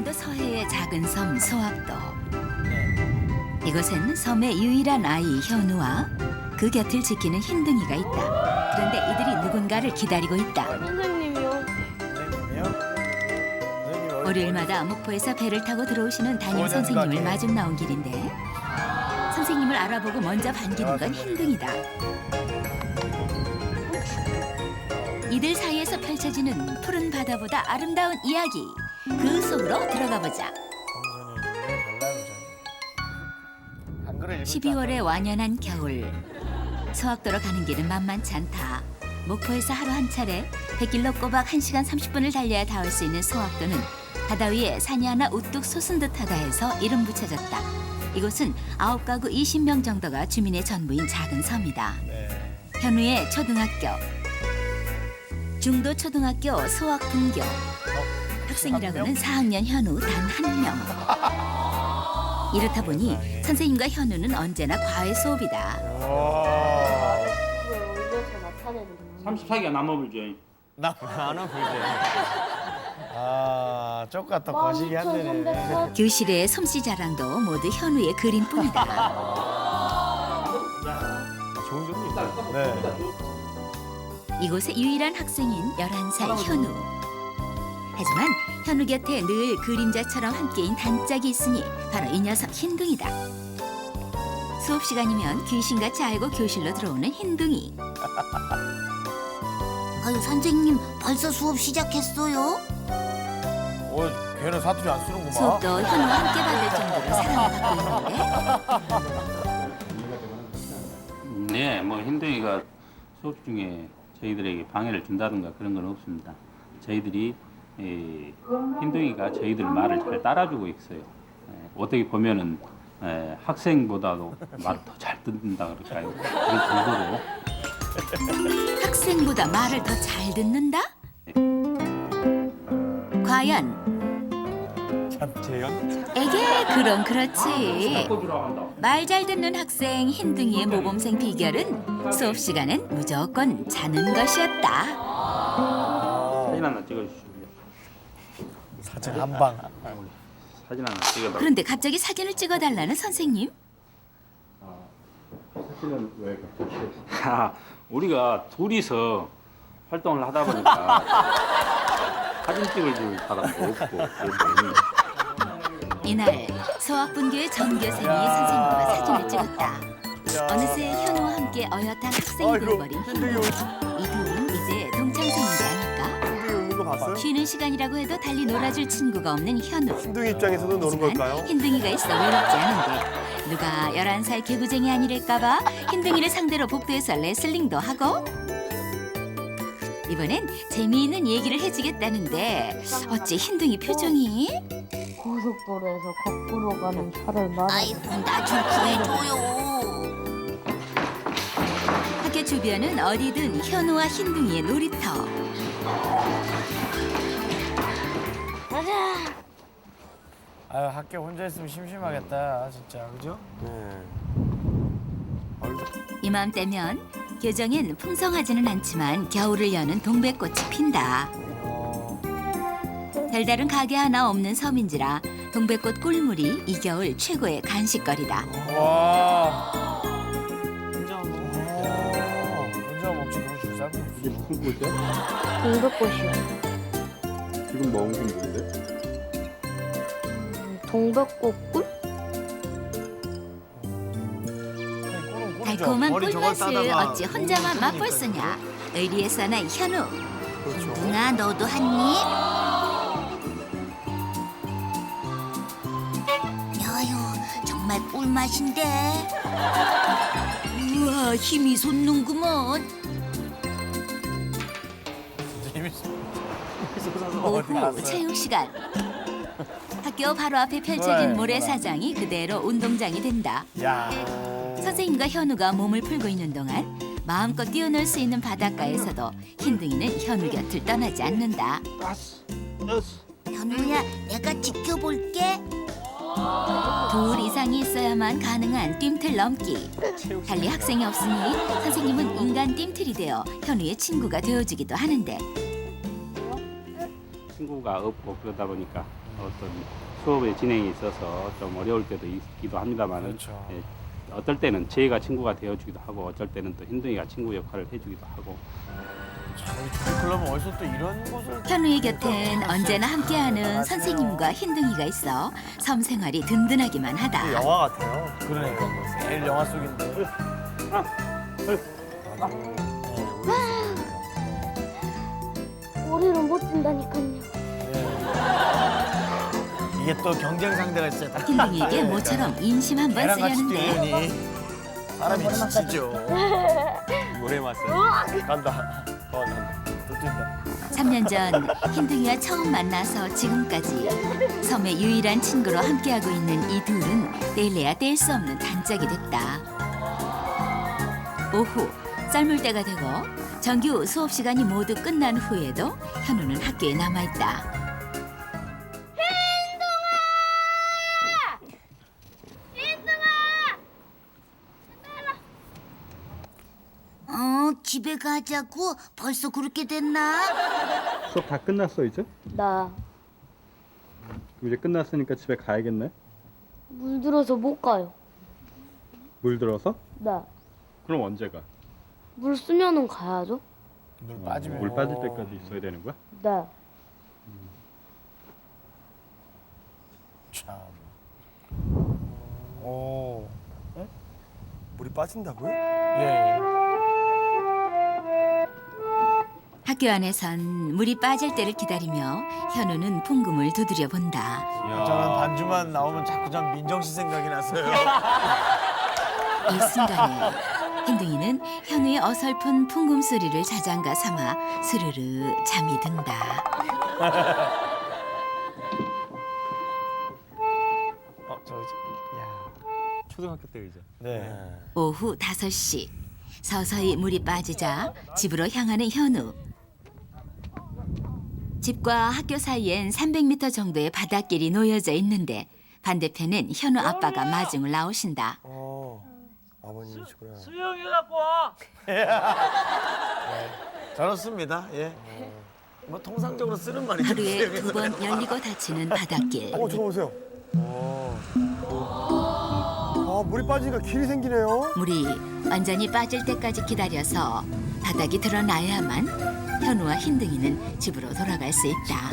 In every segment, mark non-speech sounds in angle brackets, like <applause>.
전라남도 서해의 작은 섬 소학도. 이곳엔 섬의 유일한 아이 현우와 그 곁을 지키는 흰둥이가 있다. 그런데 이들이 누군가를 기다리고 있다. 선생님이요. 선생님이요? 선생님 어디- 월요일마다 목포에서 배를 타고 들어오시는 담임 어디 선생님을 가게? 마중 나온 길인데 선생님을 알아보고 먼저 반기는 건 흰둥이다. 이들 사이에서 펼쳐지는 푸른 바다보다 아름다운 이야기 그 속으로 들어가 보자. 안 그래 12월의 완연한 겨울 소학도로 가는 길은 만만치 않다. 목포에서 하루 한 차례 백길로 꼬박 1시간 30분을 달려야 닿을 수 있는 소학도는 바다 위에 산이 하나 우뚝 솟은 듯하다 해서 이름 붙여졌다. 이곳은 아홉 가구 20명 정도가 주민의 전부인 작은 섬이다. 네. 현우의 초등학교 중도 초등학교 소학 분교 학생이라고는 4학년 현우 단 한 명. 이렇다 보니 선생님과 현우는 언제나 과외 수업이다. 와. 올려서 나타내는 34기가 남아불죠. 나 나는 불제. 아, 또 거시기 한 대네. 교실의 솜씨 자랑도 모두 현우의 그림뿐이다. 좋은 점이 네. 이곳의 유일한 학생인 11살 현우. 하지만 현우 곁에 늘 그림자처럼 함께인 단짝이 있으니 바로 이 녀석 흰둥이다. 수업 시간이면 귀신같이 알고 교실로 들어오는 흰둥이. <laughs> 아유 선생님 벌써 수업 시작했어요? 어, 걔는 사투리 안 쓰는구만. 수업도 현우와 함께 받을 정도로 사랑을 받고 있는데 <laughs> 네, 뭐 흰둥이가 수업 중에 저희들에게 방해를 준다든가 그런 건 없습니다. 저희들이 에, 흰둥이가 저희들 말을 잘 따라주고 있어요. 에, 어떻게 보면은 에, 학생보다도 말을 더 잘 듣는다 그럴까요? 그런 정도로 학생보다 말을 더 잘 듣는다? 과연 참 재현. 에게 그럼 그렇지. 바꿔주라 한다. 말잘 듣는 학생 흰둥이의 모범생 비결은 수업 시간엔 무조건 자는 것이었다. 사진 하나 찍어주시고요. 사진 한 방. 사진 하나 찍어달라고. 그런데 갑자기 사진을 찍어달라는 선생님? 사진은 왜 아, 우리가 둘이서 활동을 하다 보니까 <laughs> 사진 찍을 줄 사람도 없고 이날 소학분교의 전교생이 선생님과 사진을 찍었다. 어느새 현우와 함께 어엿한 학생이 아이고, 되어버린 흰둥이 현우. 울- 이 둘은 이제 쉬는 시간이라고 해도 달리 놀아줄 친구가 없는 현우. 흰둥이 입장에서도 노는 하지만 걸까요? 흰둥이가 있어 외롭지 않은데 누가 11살 개구쟁이 아니랄까봐 흰둥이를 상대로 복도에서 레슬링도 하고 이번엔 재미있는 얘기를 해주겠다는데 어찌 흰둥이 표정이 고속도로에서 거꾸로 가는 차를 말아. 아이고 나 좀 구해줘요. 학교 주변은 어디든 현우와 흰둥이의 놀이터 아유, 학교 혼자 있으면 심심하겠다, 진짜. 그죠? 네. 이맘때면 교정엔 풍성하지는 않지만 겨울을 여는 동백꽃이 핀다 어, 별다른 가게 하나 없는 섬인지라 동백꽃 꿀물이 이 겨울 최고의 간식거리다 와. 혼자 혼자 먹지 누구 줄 사람이 없어. 이게 무슨 꽃이야? 동백꽃이요. 지금 먹은 건 뭔데? 동백꽃 꿀? 달콤한 꿀맛을 어찌 혼자만 먹으면 맛볼 쓰냐 의리에서 나 현우 그렇죠. 누나 너도 한입? 여유 정말 꿀맛인데. 우와 힘이 솟는구먼. <laughs> 오후 체육 시간 학교 바로 앞에 펼쳐진 네, 모래사장이 그대로 운동장이 된다. 야. 선생님과 현우가 몸을 풀고 있는 동안 마음껏 뛰어놀 수 있는 바닷가에서도 흰둥이는 현우 곁을 떠나지 않는다. 현우야 내가 지켜볼게. 둘 이상이 있어야만 가능한 뜀틀 넘기. 달리 학생이 없으니 선생님은 인간 뜀틀이 되어 현우의 친구가 되어주기도 하는데. 친구가 없고 그러다 보니까 어떤 수업의 진행에 있어서 좀 어려울 때도 있기도 합니다만 그렇죠. 어떨 때는 제가 친구가 되어주기도 하고 어쩔 때는 또 흰둥이가 친구 역할을 해주기도 하고 참, 우리 주크클럽은 어디서 또 이런 곳을 현우의 곁엔 언제나 함께하는 선생님과 흰둥이가 있어 섬 생활이 든든하기만 하다. 영화 같아요. 그러니까 뭐 매일 영화 속인데. 머리를 이게 또 경쟁 상대가 있어요. 다 흰둥이에게 모처럼 인심 한번 걔랑 같이 쓰려는데 뛰려니 사람이 지치죠. 노래 맛을 간다. 어, 간다. 또 뛴다. 3년 전 흰둥이와 처음 만나서 지금까지 섬의 유일한 친구로 함께하고 있는 이 둘은 뗄래야 뗄 수 없는 단짝이 됐다. 오후 썰물 때가 되고 정규 수업 시간이 모두 끝난 후에도 현우는 학교에 남아 있다. 집에 가자고 벌써 그렇게 됐나? 수업 다 끝났어 이제? 나 이제 끝났으니까 집에 가야겠네. 물들어서 못 가요. 물 들어서? 나 그럼 언제 가? 물 쓰면은 가야죠. 물 빠지면 물 빠질 때까지 있어야 되는 거야? 나 참. 오. 물이 빠진다고요? 예. 학교 안에선 물이 빠질 때를 기다리며 현우는 풍금을 두드려 본다. 저는 반주만 나오면 자꾸 전 민정 씨 생각이 나서요. 이 순간에 흰둥이는 현우의 어설픈 풍금 소리를 자장가 삼아 스르르 잠이 든다. 어, 저 이제. 야. 초등학교 때 이제. 네. 오후 5시 서서히 물이 빠지자 집으로 향하는 현우. 집과 학교 사이엔 300m 정도의 바닷길이 놓여져 있는데 반대편엔 현우 아빠가 마중을 나오신다. 어, 아버님이시구나. <laughs> 저렇습니다. 예. 뭐 통상적으로 쓰는 말이죠. 하루에 두 번 열리고 닫히는 바닷길. 어, 저거 보세요. 아, 물이 빠지니까 길이 생기네요. 물이 완전히 빠질 때까지 기다려서 바닥이 드러나야만 현우와 흰둥이는 집으로 돌아갈 수 있다.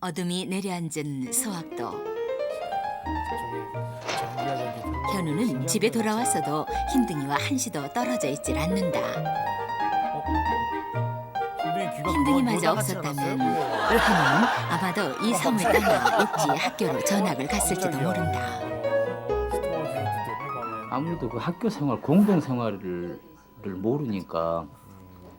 어둠이 내려앉은 소학도 현우는 집에 돌아왔어도 흰둥이와 한시도 떨어져 있질 않는다. 흰둥이마저 없었다면 현우는 아마도 이 섬을 떠나 옥지 학교로 전학을 갔을지도 모른다. 아무래도 그 학교 생활, 공동 생활을 모르니까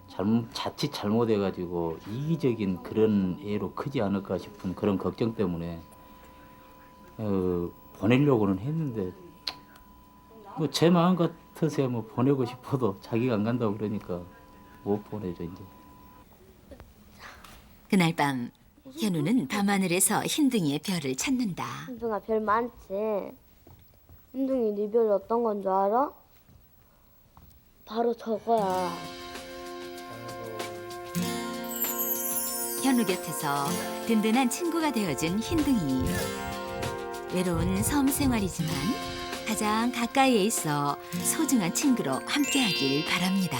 잘못 자칫 잘못해가지고 이기적인 그런 애로 크지 않을까 싶은 그런 걱정 때문에 어, 보내려고는 했는데 뭐 제 마음 같아서 뭐 보내고 싶어도 자기가 안 간다고 그러니까 못 보내죠 이제. 그날 밤 현우는 밤하늘에서 흰둥이의 별을 찾는다. 흰둥아 별 많지. 흰둥이 네 별이 어떤 건 줄 알아? 바로 저거야. 현우 곁에서 든든한 친구가 되어준 흰둥이. 외로운 섬 생활이지만 가장 가까이에 있어 소중한 친구로 함께하길 바랍니다.